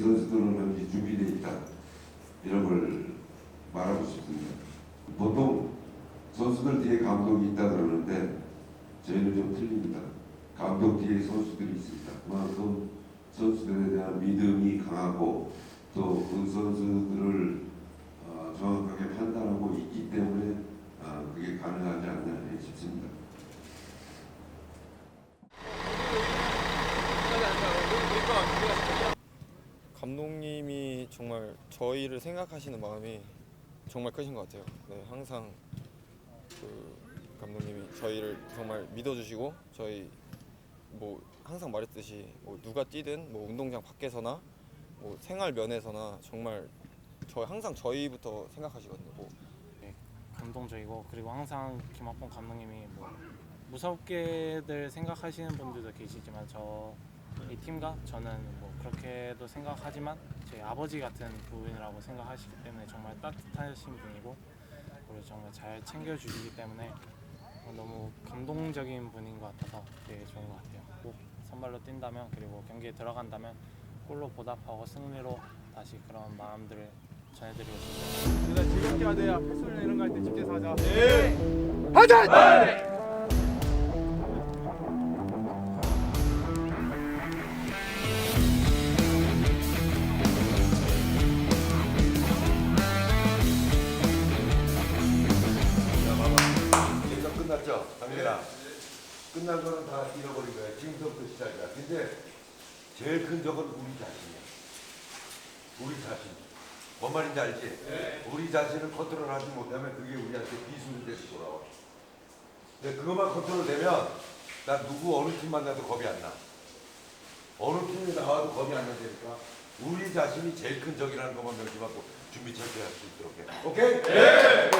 선수들은 현재 준비되어 있다 이런 걸 말하고 싶습니다. 보통 선수들 뒤에 감독이 있다 그러는데 저희는 좀 틀립니다. 감독 뒤에 선수들이 있습니다. 그만큼 선수들에 대한 믿음이 강하고 또 그 선수들을 어, 정확하게 판단하고 있기 때문에 어, 그게 가능하지 않나 싶습니다. 감독님이 정말 저희를 생각하시는 마음이 정말 크신 것 같아요. 네, 항상 그 감독님이 저희를 정말 믿어주시고 저희 뭐 항상 말했듯이 뭐 누가 뛰든 뭐 운동장 밖에서나 뭐 생활 면에서나 정말 저 항상 저희부터 생각하시거든요. 뭐 감동적이고 그리고 항상 김학봉 감독님이 뭐 무섭게들 생각하시는 분들도 계시지만 저 이 팀과 저는 뭐 그렇게도 생각하지만 제 아버지 같은 분이라고 생각하시기 때문에 정말 따뜻하신 분이고 그리고 정말 잘 챙겨주시기 때문에 너무 감동적인 분인 것 같아서 되게 좋은 것 같아요. 꼭 선발로 뛴다면 그리고 경기에 들어간다면 골로 보답하고 승리로 다시 그런 마음들을 전해드리고 싶습니다. 우리가 즐겁게 하자. 패스나 이런 거 할 때 집중해서 하자. 지금 끝났죠? 강민아 끝난 거는 다 잃어버린 거야. 지금부터 시작이야. 근데 제일 큰 적은 우리 자신이야. 우리 자신. 뭔 말인지 알지? 우리 자신을 컨트롤하지 못하면 그게 우리한테 비수를 돼서 돌아와. 근데 그것만 컨트롤되면 나 누구 어느 팀 만나도 겁이 안 나. 어느 팀이 나와도 겁이 안 나니까 우리 자신이 제일 큰 적이라는 것만 명심하고 준비 철저히 할 수 있도록 해. 오케이? 네!